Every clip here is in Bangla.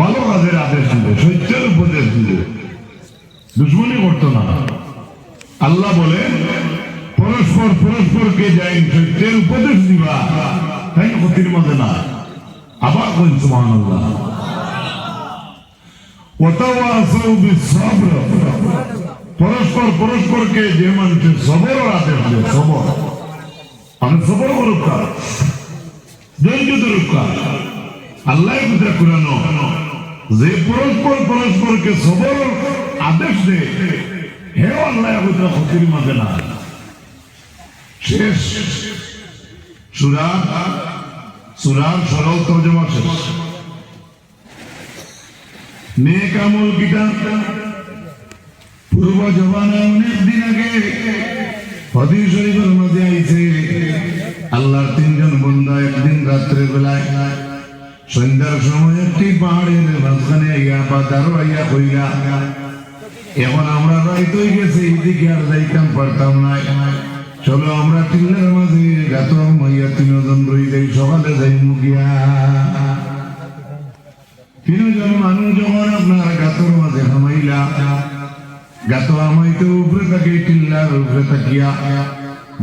ভালো কাজের আদেশ দিল সত্যের উপদেশ দিল। দুশ্মনী করতো না। আল্লাহ বলে, পরস্পর পরস্পরকে যাই সত্যের উপদেশ দিবা, তাই ক্ষতির মধ্যে না। আবার কোন সুমান আল্লাহ পরস্পর পরস্পরকে যে মানুষের সবর আদেশ দেয়, সবর। আমি সবর করুক ধৈর্য ধরুক আল্লাহ কথা কুরানো যে পরস্পর পরস্পরকে সবর আদেশ দেয়, হে আল্লাহ মাঝে না। শেষ। সুরার সুরার সরল তর্জমা শেষ। নেক আমল পূর্ব জবানায় অনেক দিন আগে শরীফের মধ্যে আইছে, আল্লাহর তিনজন বন্ধা একদিন রাত্রে বেলায় সন্ধ্যার সময় একটি পাহাড়ের মাঝখানে আইয়া দারো আইয়া কইলা এখন আমরা রাইত গেছে, এইদিকে আর যাইতাম পারতাম না। চলো আমরা টিলের মাঝে গাত মাইয়া তিনজন রই যাই, সকালে যাই মুগিয়া তিনজন মানুষ যখন আপনার গাতর মাঝে হামাইলা গাত আমাইতে উপরে তাকে টিল্লার উপরে তাকিয়া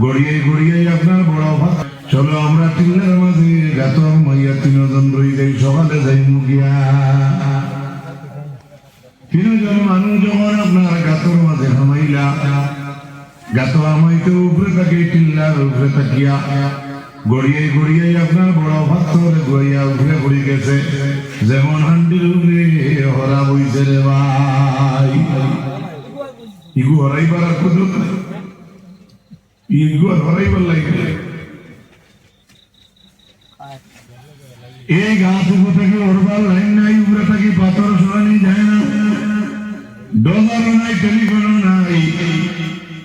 গড়িয়ে গড়িয়ে আপনার বড় ভাত চলো আমরা টিল্লার মাঝে গাত মাইয়া তিনজন রই যাই সকালে যাই মুগিয়া। তিনজন মানুষ যখন আপনার গাতর মাঝে হামাইলা গাত আমাইতে উপরে তাকে টিল্লার উপরে তাকিয়া গড়িয়ে গড়িয়ে আপনার বড় ভাত্তর গড়িয়া উঠে গড়ি গেছে। যেমন হান্ডির উপরে হরা বইছে রে ভাই। ইগু হরাইবার আর কুদরত ইগু হরাইবার লাগে এই গাছ উপর থেকে ওরবার লাইন নাই, উপরে থাকি পাথর সরানি যায় না। ডলারও নাই, টেলিফোনও নাই।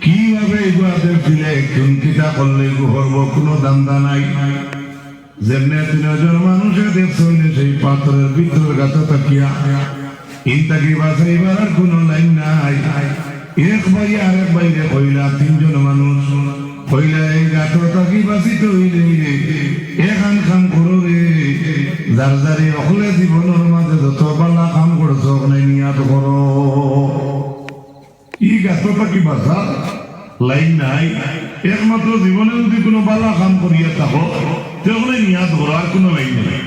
কীভাবে এগুলো দিলে? কোন কিতা করলে এগু হরব কোনো দান্দা নাই। যেমনে তিনজন মানুষের দেখছ সেই পাথরের ভিতর গাথা তাকিয়া বাসাইবার কোনো লাইন নাই। এক ভাই আর এক বাইরে কইলা, তিনজন মানুষ। এই গাথ তাকি বাঁচিতে হইলে এখান খান করো রে যার যারে অকলে জীবনের মাঝে যত কাম করছ নিয়াত করো ই গাছটা কি বাসা লাইন নাই। একমাত্র জীবনে যদি কোনো বালা কাম করিয়া থাকো তাহলে নিয়াত করার কোনো লাইন নাই।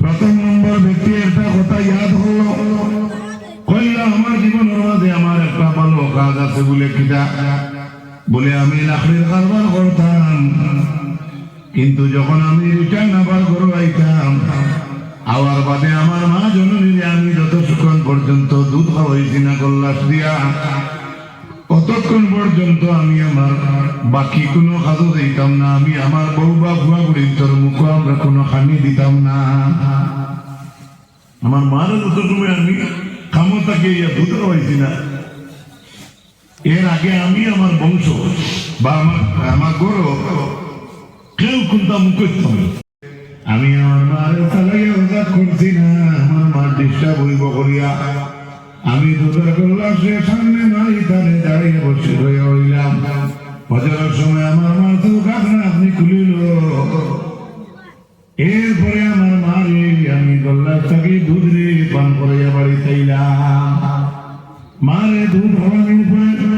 প্রথম নম্বর ব্যক্তি একটা কথা ইয়াদ হলো। কইলা আমার জীবনের মাঝে আমার একটা ভালো কাজ আছে বলে কিটা বলে, আমি লাকড়ির কারবার করতাম। কিন্তু যখন আমি রিটার্ন আবার ঘরে আইতাম আবার বাদে আমার মা জননীরে আমি যতক্ষণ পর্যন্ত দুধ খাওয়াইছি না কল্লাস দিয়া কতক্ষণ পর্যন্ত আমি আমার বাকি কোনো কাজও দিতাম না। আমি আমার বউ বা ভুয়া বুড়ির তোর মুখ আমরা কোনো খানি দিতাম না। আমার মার যত তুমি আমি ক্ষমতাকে ইয়া দুধ খাওয়াইছি না এর আগে আমি আমার বংশ বা আমার আমার গরু কেউ কিন্তু মুখ করতাম। আমি আমার মার চালাইয়া রোজা করছি না, আমার মার ডিস্টার্ব হইব করিয়া। আমি দুধের করলাম সে সামনে মাই তারে দাঁড়িয়ে বসে হয়ে হইলাম বাজারের সময় আমার মা তো কাকনা আপনি খুলিল। এরপরে আমার মারে আমি গল্লার তাকে দুধ রে পান করাইয়া বাড়ি চাইলাম। মারে দুধ হওয়ানোর পরে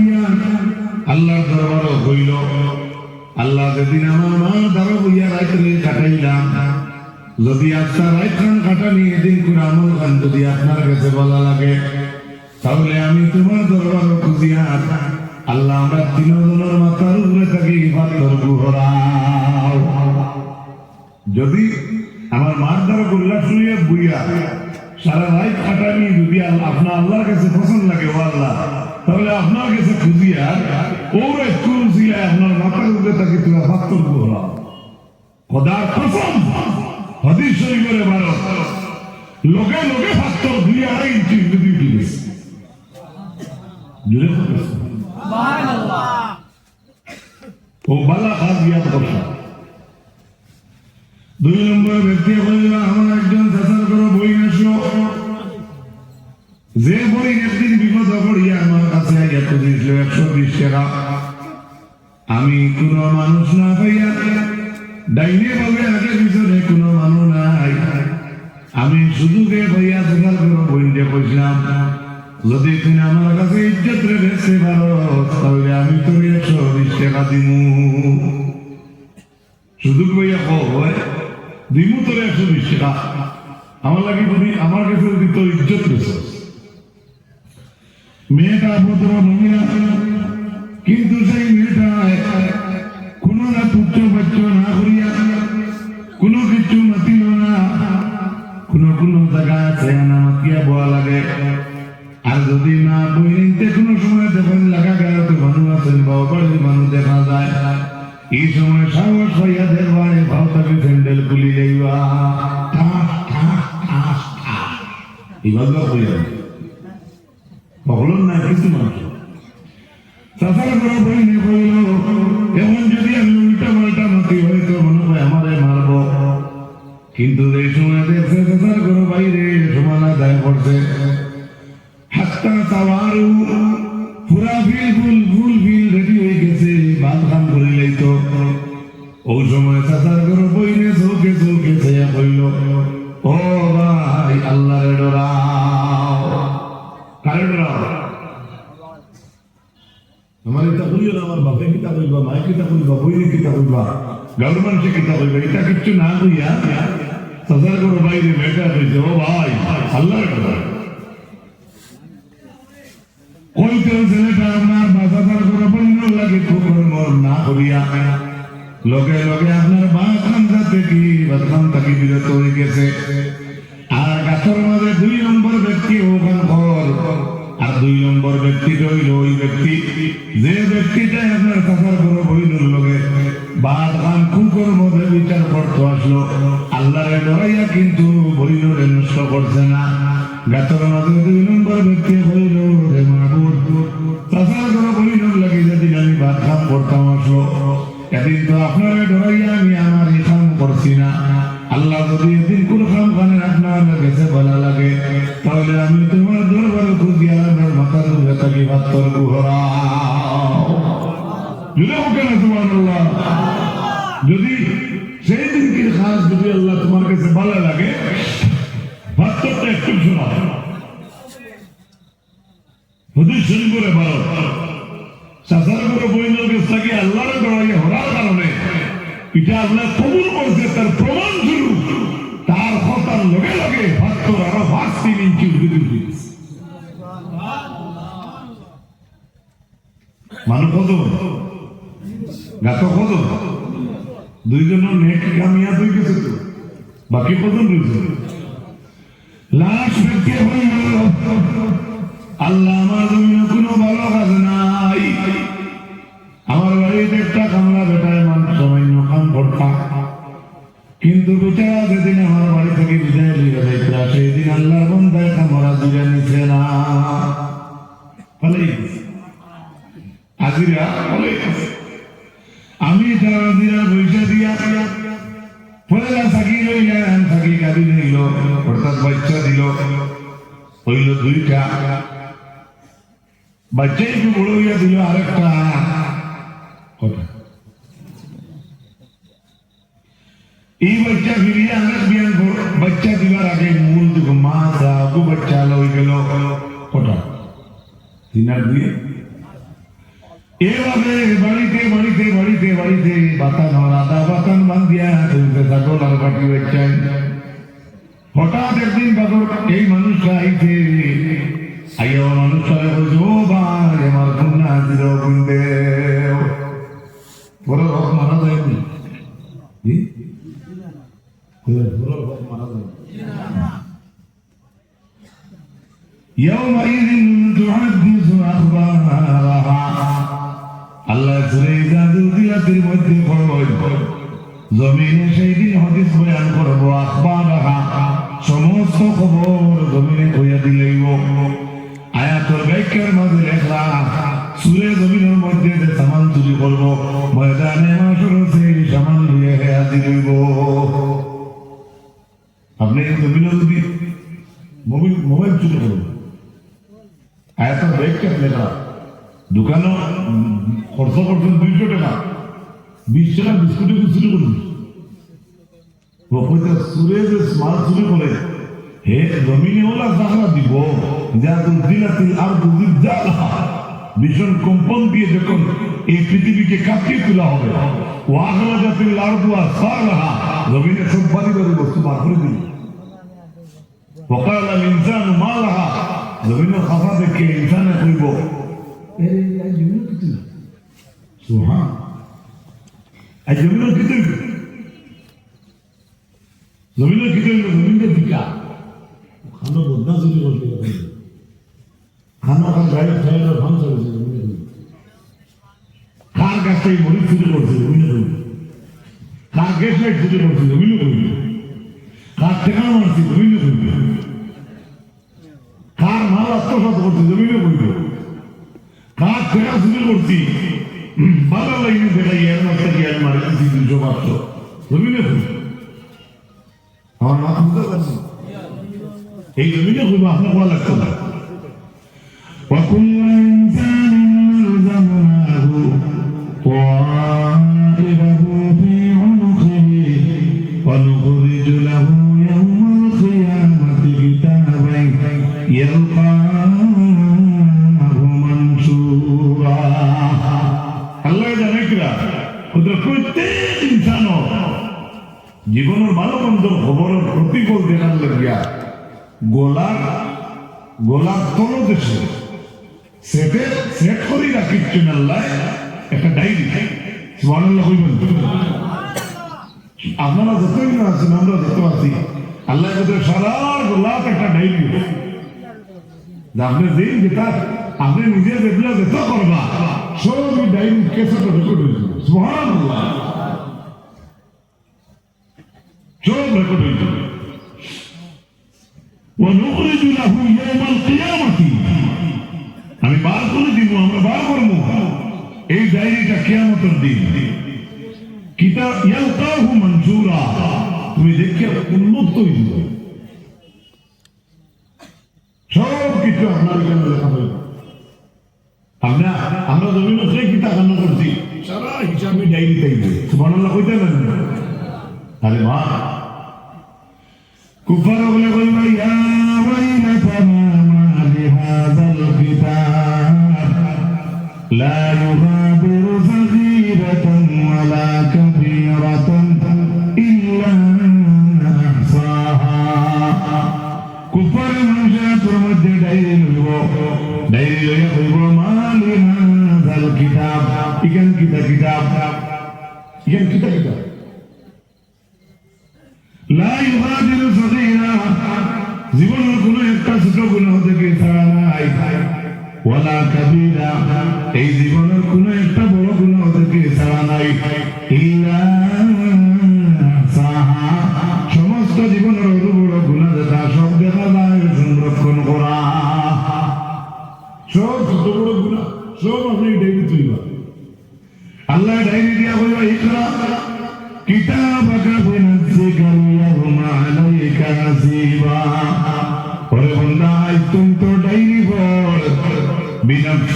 আল্লাহর দরবার হইল। আল্লাহ যেদিন আমার মা দ্বারা বইয়া রাত্রে কাটাইলাম, যদি আপনার রাত খান কাটানি এদিন করে আমল খান যদি আপনার কাছে বলা লাগে, তাহলে আমি তোমার দরবার খুঁজিয়া আল্লাহ আমরা তিনজনের মাথার উপরে থাকি পাথর গুহরাও যদি আমার মার দ্বারা গোল্লা শুয়ে বুইয়া সারা রাত কাটানি যদি আপনার আল্লাহর কাছে পছন্দ লাগে, ও আল্লাহ। তাহলে আপনার কাছে খুঁজিয়া ওরা স্কুল ছিল আপনার মাথার উপরে থাকি তুমি পাত্তর গোহরা খোদার কসম, হাদিস শরীফের ভারত লগে লগে পাথর দুই আড়াই ইঞ্চি যদি উঠে ও বালা খাস দুই নম্বর ব্যক্তি বলল আমার একজন চাচার করে বই আসলো যে বই একদিন বিপদ আমার কাছে আইয়া তো দিয়েছিল একশো বিশ টাকা আমি কোন মানুষ না পাইয়া ডাইনে বলে আগে পিছনে কোনো মানুষ নাই। আমি শুধু গে ভাইয়া চাচার করে বই কইছিলাম যদি তুমি আমার কাছে ইজ্জত রেখেছে পারো তাহলে আমি তোর একশো বিশ টাকা দিমু। শুধু ভাইয়া কয় দিমু তোর একশো বিশ টাকা। আমার লাগে যদি আমার কাছে যদি ইজ্জত রেখেছে। মেয়েটা ভদ্র মহিলা কিন্তু সেই মেয়েটা কোন না তুচ্ছ বাচ্চ না করিয়া, কোনো কিছু মাতিল না। কোন কোন জায়গা আছে না মাতিয়া বয়া লাগে। আর যদি না বইতে কোনো সময় দেখেন লাগা গেল তো মানুষ আছেন বা বাড়ির মানুষ দেখা যায়। এই সময় সাহস হইয়া দেখবারে ভাও তাকে স্যান্ডেল খুলি যাইবা ঠাস ঠাস ঠাস ঠাস এইভাবে বলুন না কিন্তু মানুষ বলল এমন যদি আমি উল্টা পাল্টা মাতি হয়তো মনে হয় আমারে মারব কিন্তু এই সময় দেখছে করে বাইরে সমানা দায় করছে হাত্তা তাওয়ারু গাঁর মানুষে কিতা কইবা এটা কিচ্ছু না কইয়া সাজার করো বাইরে বেটা কইছে ও ভাই, আল্লাহ কইতে ছেলেটা আপনার বাজার করে বন্ধ লাগে মর না করিয়া লগে লগে আপনার বাখান যাতে কি বাখান থাকি বিরত হয়ে গেছে। আর গাছের মাঝে দুই নম্বর ব্যক্তি ওখান ঘর আর দুই নম্বর ব্যক্তি রইল ওই ব্যক্তি। যে ব্যক্তিটা আপনার কাকার করে বইনুর লগে বাদ খান কুকুর মধ্যে বিচার করতে আসলো। আল্লাহরে ডরাইয়া কিন্তু বইনুরে নষ্ট করছে না। মাঝে দুই নম্বর ব্যক্তি হইল রে মাহবুব বইনুর লাগে যেদিন আমি ভাত খান করতাম আসলো। এদিন তো আপনারা ডরাইয়া আমি আমার এই কাম করছি না। আল্লাহ যদি এদিন কোন কাম খানে আপনার কাছে ভালো লাগে, তাহলে আমি ভাত করব যদি সেই দিনকে খাস যদি আল্লাহ তোমার কাছে ভালো লাগে ভাত করতে একটু শোনা যদি শুরু করে ভালো চাষার করে বইনের কাছ থেকে আল্লাহর গড়াইয়া হওয়ার কারণে এটা আল্লাহ কবুল করছে তার প্রমাণ শুরু তার কথার লগে লগে ভাত্তর আরও পাঁচ তিন ইঞ্চি উঠে আল্লাহ আমার জমিনে কোনো ভালো কাজ একটা কামলা বেটায় মান সামান্য কাম কিন্তু বেচারা যেদিন আমার বাড়ি থেকে বিদায় লিয়ে যাইতা সেই দিন আল্লাহ বন্ধায় কামরা না ফলে ফলে আমি তারা দিরা পয়সা দিয়া ফলে থাকি লইলাম থাকি গাড়ি নিল অর্থাৎ বাচ্চা দিল। হইল দুইটা। বাচ্চা একটু বড় হইয়া দিল আরেকটা। কথা। এই বাচ্চা ফিরিয়ে আরেক বিয়ান বাচ্চা দিবার আগে মূল মা সাহু বাচ্চা লই গেল। কটা দিনার দিয়ে এভাবে বাড়িতে বাড়িতে বাড়িতে বাড়িতে বাতান আর আদা বাতান বান্ধিয়া চলতে থাকো আর বাটি বাচ্চায় হঠাৎ একদিন বাদর এই মানুষটা আইছে আইয়া মানুষটা বলছে ও ভাই আমার কন্যা দিল বুঝবে বড় রোগ মারা যায়নি জি? বড় রোগ মারা যায়নি يومئذ تحدث أخبارها আল্লাহ সুরে জাদু দিলাতের মধ্যে জমিনে সেই দিন হদিস বয়ান করব, আখবার সমস্ত খবর জমিনে কইয়া দিলেইব আয়াতর ব্যাখ্যার মাঝে লেখা, সুরে জমিনের মধ্যে যে সামান চুরি করব, ময়দানে মাসর সেই সামান লুয়ে হাজির হইব আপনি জমিনে যদি মোবাইল মোবাইল চুরি করবেন আয়াতর ব্যাখ্যার লেখা, দোকানও খরচ করছেন দুইশো টাকা বিশ টাকা বিস্কুটে চুরি করবেন প্রকৃত সুরে যে স্মার্ট চুরি করে হে জমিনে ওলা জাগরা দিব যা দুদিলাতিল আর দুদিন জালা ভীষণ কম্পন দিয়ে যখন এই পৃথিবীকে কাঁপিয়ে তোলা হবে ও আখরা জাতির লাড়দুয়া সার রাহা জমিনে সব বাড়ি বাড়ি বস্তু বার করে দিল وقال الإنسان ما لها জমিনে খাফা দেখে ইনসানে কইব এই এই জমিনে কিছু না সুবহান। এই জমিনে কিছু জমিনে কিছু জমিনে দিকা খানো বদনা চুরি করতে পারে। খানো খান গাড়ি খাইলে ভান চলেছে কার কাছ থেকে মরিচ চুরি করছে জমিনে কইল কার গ্যাস লাইট চুরি করছে জমিনে কইল কার টেকা মারছে জমিনে কইল কার মাল আত্মসাত করছে জমিনে কইল কার টেকা চুরি করছি বাবা লাইনে দেখাই এর মাত্রা কি আর মারে দিচ্ছি দুশো পাঁচশো জমিনে কইল আমার মা বুঝতে পারছি এই জমিনে কইব আপনার কোয়া লাগতো না وكل إنسان ألزمناه طائره في عنقه ونخرج له يوم القيامة كتابا يلقاه মন্দ খবরের প্রতিফল দেখার লাগিয়া গোলার গোলার তল দেশে সেটে সেট করি রাখিচ্ছেন আল্লাহ একটা ডায়েরি। সুবহানাল্লাহ কইবেন। আপনারা যতই আছেন, আমরা যত আছি আল্লাহ আমাদের সারা গোলাপ একটা ডায়েরি। আপনি দিন যেটা, আপনি নিজে যেগুলো যেত করবা, সব ডায়েরি কেসে রেকর্ড হয়েছিল সুবহানাল্লাহ। সব রেকর্ড হয়েছিল ونخرج له يوم القيامة আমি বার করে দিব আমরা বার করবো এই ডায়েরিটা কেয়ামতের দিন কিতাব ইয়ালকাহু মনজুরা তুমি দেখে উন্মুক্ত হয়ে যাবে সব কিছু আপনার এখানে লেখা হবে আমরা আমরা জমিন সেই কিতাব কান্না করছি সারা হিসাবে ডায়েরি তাইবে সুবহানাল্লাহ কইতে না আরে মা কুফার বলে বলবে ইয়া ওয়াইলাতানা মা লিহাযাল কিতাব লা ইউগাদিরু সাগীরাতান ওয়ালা কাবীরাতান ইল্লা আহসাহা কুফার মানুষের মধ্যে ডায়েরি লইব ডায়েরি লইয়া কইব মা লিহাযাল কিতাব ইখান কিতাব কিতাব জীবনের কোন একটা ছোট গুনাহ থেকে ছাড়া নাই। ওয়ালা কাবীরা। এই জীবনের কোন একটা বড় গুণ থেকে ছাড়া নাই। ইল্লা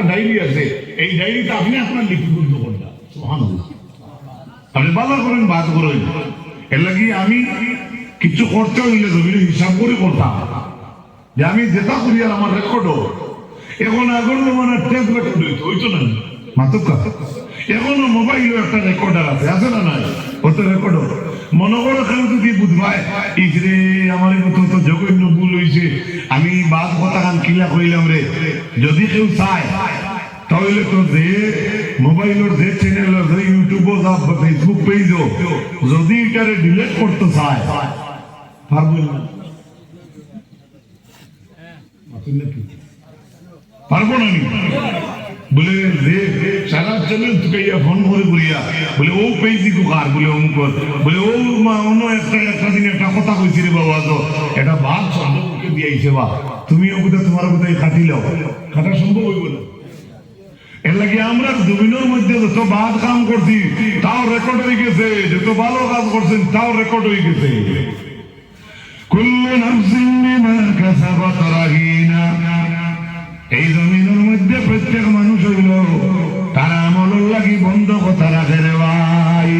একটা ডায়েরি আছে। এই ডায়েরিটা আপনি আপনার লিপিবদ্ধ সুবহানাল্লাহ। আপনি বাধা করেন, বাদ করেন। এর লাগি আমি কিছু করতে হইলে জমির হিসাব করে করতাম। যে আমি যেটা করি আর আমার রেকর্ডও এখন আগর মানে টেপ রেকর্ড হইতো হইতো না। মাতুকা এখনও মোবাইলে একটা রেকর্ডার আছে আছে না নাই? ওটা রেকর্ড মনে করো কেউ যদি বুধবায় ইসরে, আমার মতো তো জঘন্য ভুল হয়েছে আমি বাদ কথা খান কিলা কইলাম রে। যদি কেউ চায়, তাহলে তো যে মোবাইলের যে চ্যানেল যে ইউটিউব যা ফেসবুক পেজ যদি এটারে ডিলিট করতে চায়, পারব না। পারব না নি বলে যে সারা চ্যানেল তুকাইয়া ফোন করে করিয়া বলে, ও পেয়েছি কুকার। বলে অমুক বলে, ও মা, অন্য একটা একটা দিন একটা কথা কইছি রে বাবা তো। এটা ভাত সম্পর্কে দিয়াইছে বা। তুমি ও কোথায় তোমার কোথায় খাটি খাটা সম্ভব হইব না। এর লাগে আমরা জমিনের মধ্যে যত বাদ কাম করছি, তাও রেকর্ড হয়ে গেছে। যত ভালো কাজ করছেন, তাও রেকর্ড হয়ে গেছে। কুল্লু নাফসিন বিমা কাসাবাত রাহিনা। এই জমিনের মধ্যে প্রত্যেক মানুষ হইল। তারা আমল লাগি বন্ধ কথা রাখে রে ভাই।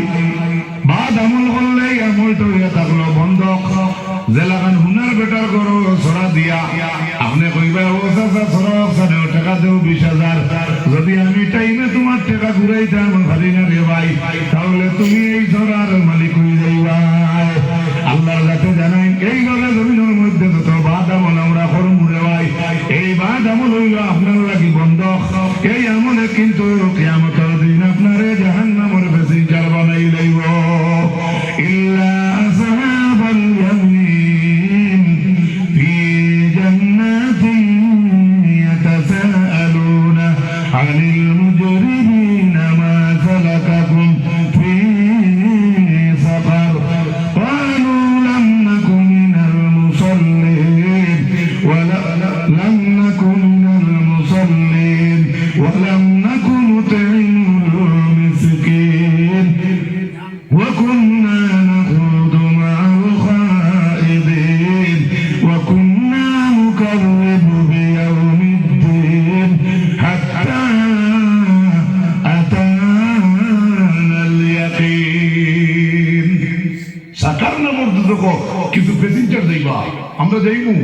বাদ আমল করলে আমল আমলটা থাকল বন্ধ জেলাখান কিন্তু প্যাসেঞ্জার যাইবা আমরা যাইমু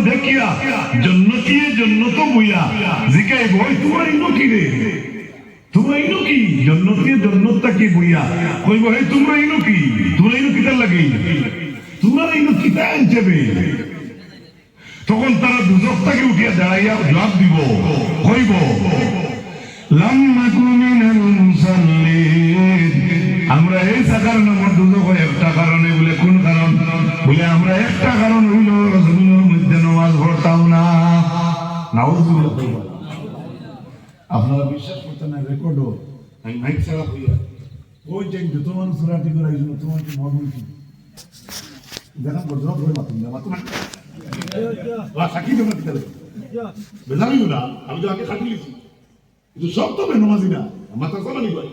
দেখিয়া বইয়া জিকাই বই তোমার তোমরা কি? জন্নতিয়ে জন্নতটা কি বইয়া কইব হে তোমরা তোমরা লাগে? আনছেবে তখন তারা দুজকটাকে উঠিয়া দাঁড়াইয়া জবাব দিব, কইব লাম নাকু হইল জমিনের মধ্যে নামাজ পড়তাম না। আপনারা বিশ্বাস করতেন না রেকর্ডও। আমি মাইক ছাড়া হইয়া। ওই যে যত মানুষ রাতি করে আইছিল তোমার কি মন কি দেখা বজ্র ধরে মাতুন না মাতুন সাকি তো আগে খাটি লিছি কিন্তু সব তো বেনমাজি না তো কোনো নিবাই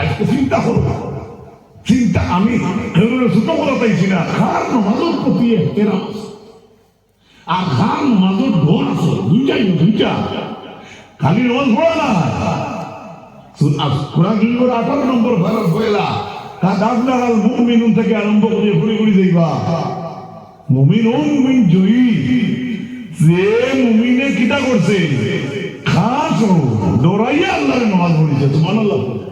আজকে চিন্তা করো। চিন্তা আমি ছোট না। খার নমাজের প্রতি এহতেরাম। আর খার নমাজের ঢোল আছে দুইটাই দুইটা। খালি নমাজ পড়া না। করছে, খাস দৌড়াইয়া আল্লাহরে নামাজ পড়িছে তোমার আল্লাহ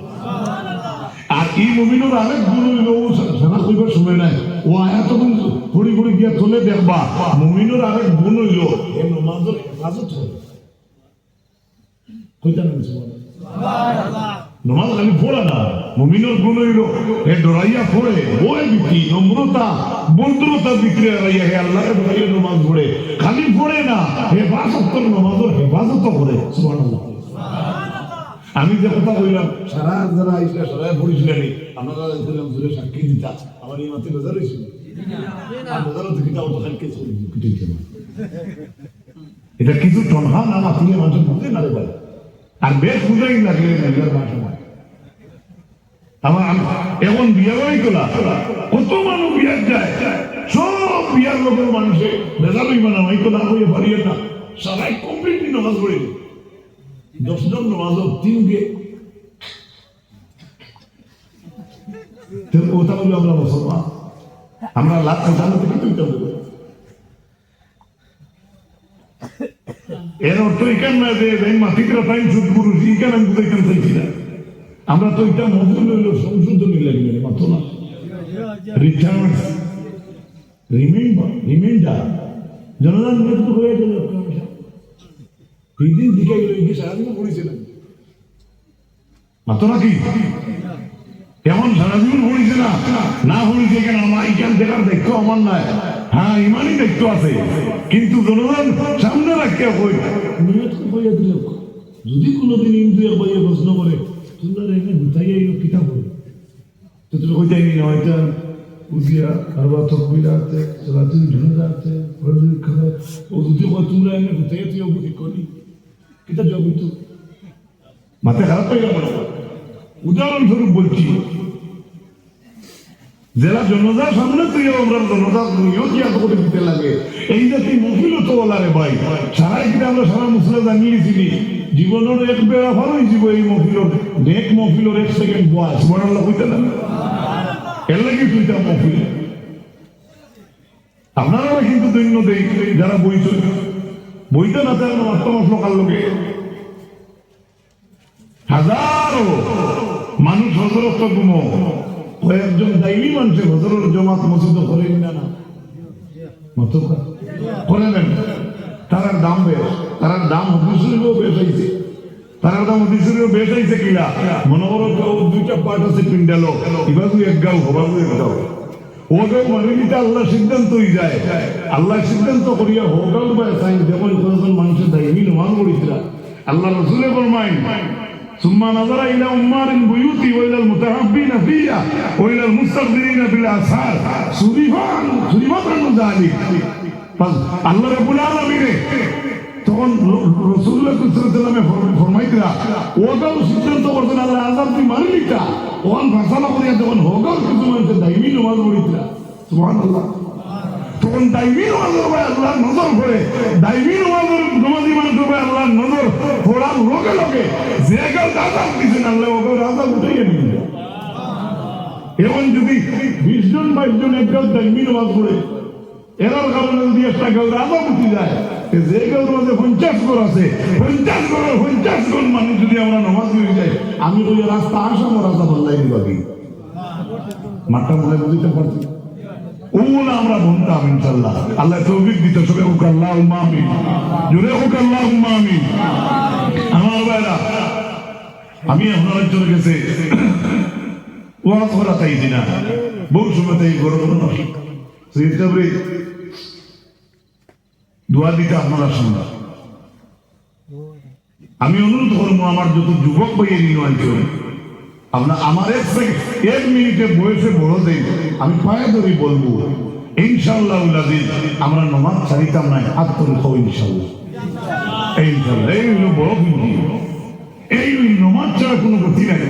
এই মুমিনের আরেক গুণ হইল ও সেনা কইবার সময় নাই। ও আয়া তখন পড়ি পড়ি গিয়া চলে দেখবা। মুমিনের আরেক গুণ হইল এ নমাজের হেফাজত হয় কইতা না নমাজ খালি পড়ে না মুমিনের গুণ হইল হে ডরাইয়া পড়ে বই বিক্রি নম্রতা বন্ধুরতা বিক্রি হারাইয়া হে আল্লাহকে ডরাইয়া নমাজ পড়ে। খালি পড়ে না হেফাজত নমাজের হেফাজত করে সুবহানাল্লাহ। আমি যে কথা বললাম সারা যারা আইসলে সারা পড়েছিলেন আপনারা বললাম দূরে সাক্ষী দিতা। আমার এই মাত্র বাজার হয়েছিল না এটা কিছু টনহা না না আর বেশ বুঝাই লাগলে নিজের আমার আম- এখন বিয়া বাড়ি তোলা কত মানুষ বিয়ার যায়? সব বিয়ার লোকের মানুষে বেজালই মানে আমি তো না হয়ে পারিয়ে না সবাই কমপ্লিটলি নামাজ পড়ে দশজন নওয়াজক তিনকে ওটা হলো আমরা মুসলমান। আমরা লাভ প্রধান থেকে তুলতে হবে এর অর্থ এখান না যে মাতিকরা পাইন সুদগুরু এখানে আমি এখান চাইছি না। আমরা তো এটা মজুর হইল সংশোধনী লাগবে মাত্র না। রিটায়ারমেন্ট রিমেম্বার রিমাইন্ডার জনগণ হয়ে গেল এই দিন দিকে গেল এই সারাদিন পড়েছিলেন মাত্র নাকি? এমন সারাদিন পড়েছে না? না পড়েছে কেন? আমার এখান দেখার আমার নয় হ্যাঁ ইমানই দায়িত্ব আছে। কিন্তু জনগণ সামনে রাখতে কই নিয়ত দিল যদি কোনোদিন ইন্দ্রিয় বইয়ে প্রশ্ন করে তোমরা এখানে গুতাইয়া এই কিতাব তো তুমি কই যাইনি না এটা উজিয়া আরবা তকবিরা আছে ও যদি কয় তোমরা এখানে গুতাইয়া তুই করি। কিতাব জবাব তো মাথা খারাপ হয়ে গেল উদাহরণস্বরূপ বলছি, যারা জনতার সামনে তুই আমরা তুইও কি এত করে দিতে লাগে? এই তুই মহিল তো ভাই সারা আমরা সারা জানিয়েছিলি জীবনের এক বেড়া ভালো হয়েছিল এই মহিলর এক মহিলর এক সেকেন্ড বয়স। বড় হইতে না? এর লাগে তুইটা মহিল। আপনারা কিন্তু দৈন্য দেই যারা বই চলে বইতে না তার লোকাল লোকে। হাজারো মানুষ হজরত গুমো। কয়েকজন দাইনি মানুষের হজরত জমাত মসজিদ করেন না তারার দাম বেশ। তারার দাম হদিসুরিও বেশ হয়েছে তারার দাম হদিসুরিও বেশ হয়েছে কিনা মনে করো দুইটা পার্ট আছে পিন্ডালো। এবারও এক গাও হবারও এক গাও। ওগাও মানে নিতে আল্লাহ সিদ্ধান্ত হয়ে যায় আল্লাহ সিদ্ধান্ত করিয়া হোগাও বা সাইন দেখুন কতজন মানুষের দায়ী নমান করিছিলা আল্লাহ রসুলে ফরমাইন ثم نظر الى امار البيوت والى المتربين فيها والى المستقبلين بالاسحار سريفان سريفان عن ذلك আল্লাহ রাব্বুল আলামিন তখন আলাইহি ফরমাইতরা ওগাও সিদ্ধান্ত করতেন আল্লাহ আযাব তুই মারি লিটা ওয়ান ফাসালা করিয়া তখন হোগাও কিছু মানুষের দাইমি নামাজ পড়িতরা তখন নামাজের উপরে আল্লাহ নজর করে দাইমি নামাজের নমাজি মানুষের উপরে আল্লাহ নজর পড়ার লোকে লোকে যে কেউ দাদা দিচ্ছেন আল্লাহ ওকে রাজা উঠেই নিয়ে এখন যদি বিশ জন বাইশ জন একজন দাইমি নামাজ পড়ে এরার কারণে যদি একটা কেউ রাজা উঠে যায়। যে কেউ মধ্যে পঞ্চাশ ঘর আছে, পঞ্চাশ ঘরের পঞ্চাশ জন মানুষ যদি আমরা নমাজ হয়ে যাই আমি ওই রাস্তা আসাম রাস্তা বললাই দিবাকি মাঠটা মনে বুঝতে পারছি? ওগুলো আমরা বলতাম ইনশাল্লাহ। আল্লাহ তৌফিক দিত সবে আমিন। জুড়ে হোক আল্লাহ আমিন। আমার ভাইরা, আমি আপনার চলে গেছে। ওয়াজ করা তাই দিনা। বহু সময় তাই গরম সেইভাবে দোয়া দিতে আপনারা শুনবা আমি অনুরোধ করব আমার যত যুবক ভাইয়ের নিয়ে আপনার আমার এক মিনিটে বয়সে বড় দেই আমি পায়ে ধরে বলব ইনশাল্লাহ আমরা নমাজ ছাড়িতাম না, হাত করে খাও ইনশাল্লাহ ইনশাল্লাহ এই হলো বড় এই নমাজ ছাড়া কোনো গতি নাই।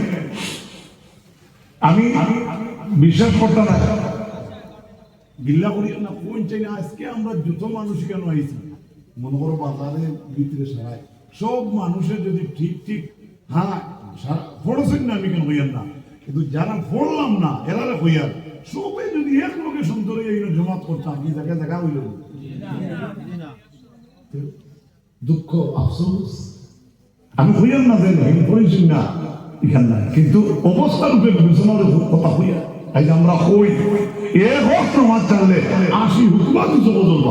আমি বিশ্বাস করতাম না। গিল্লা করি না, কোন চাই না আজকে আমরা যত মানুষ কেন আইছি? মনে করো বাজারে ভিতরে সারাই সব মানুষের যদি ঠিক ঠিক হ্যাঁ পড়ছেন না, আমি কেন না? কিন্তু যারা পড়লাম না এরারে হইয়ার সবাই যদি এক লোকে সুন্দর জমাত করতাম কি হইল দুঃখ, আফসোস। আমি হইয়ার না দেন আমি না এখান না কিন্তু অবস্থার উপরে বিবেচনার কথা হইয়া যে আমরা হই এক হোক প্রমাণ চাললে আশি হুকুমা দুশো বদল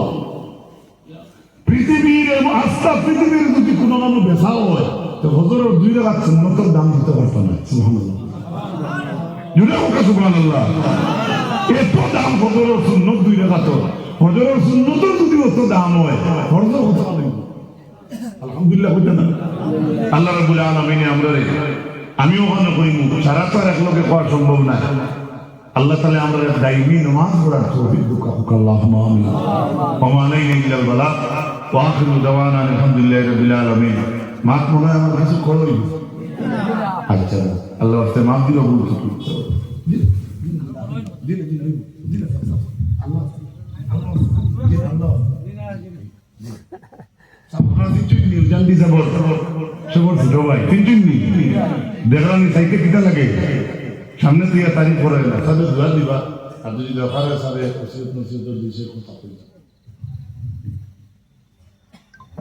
পৃথিবীর আস্থা পৃথিবীর যদি কোনো মানুষ হয়, তো দুই সুন্নতের দাম দিতে পারতো না, সুবহানাল্লাহ। জুড়ে ওকে সুবহানাল্লাহ। এত দাম হজরের সুন্নত দুই সুন্নতের যদি অত দাম হয় হজর হতে আলহামদুলিল্লাহ হইতে না? আল্লাহ রাব্বুল আলামিন আমরা আমি ওখানে কইমু সারা তো এক লোকে সম্ভব না আল্লাহ তাআলা আমরা দাইমি নামাজ পড়ার তৌফিক দুকা হুক আল্লাহুম্মা আমিন। ওয়া মা আলাইনা ইল্লাল বালাগ। ওয়া আখিরু দাওয়ানা আলহামদুলিল্লাহি রাব্বিল আলামিন। মাত মনে হয় আমার কাছে করোই আচ্ছা আল্লাহ আস্তে মাফ দিল ভুল তো দিলে দিলে দিলে আল্লাহ আল্লাহ আল্লাহ আপনারা তিনজন নি জলদি যাব। সে সবাই তিনজন নি দেখলাম সাইকে কিটা লাগে। সামনে তুই তারিখ করে না তাহলে ধোয়া দিবা আর যদি দরকার সারে সাবে ওসিয়ত নসিয়ত দিছে কথা কইবা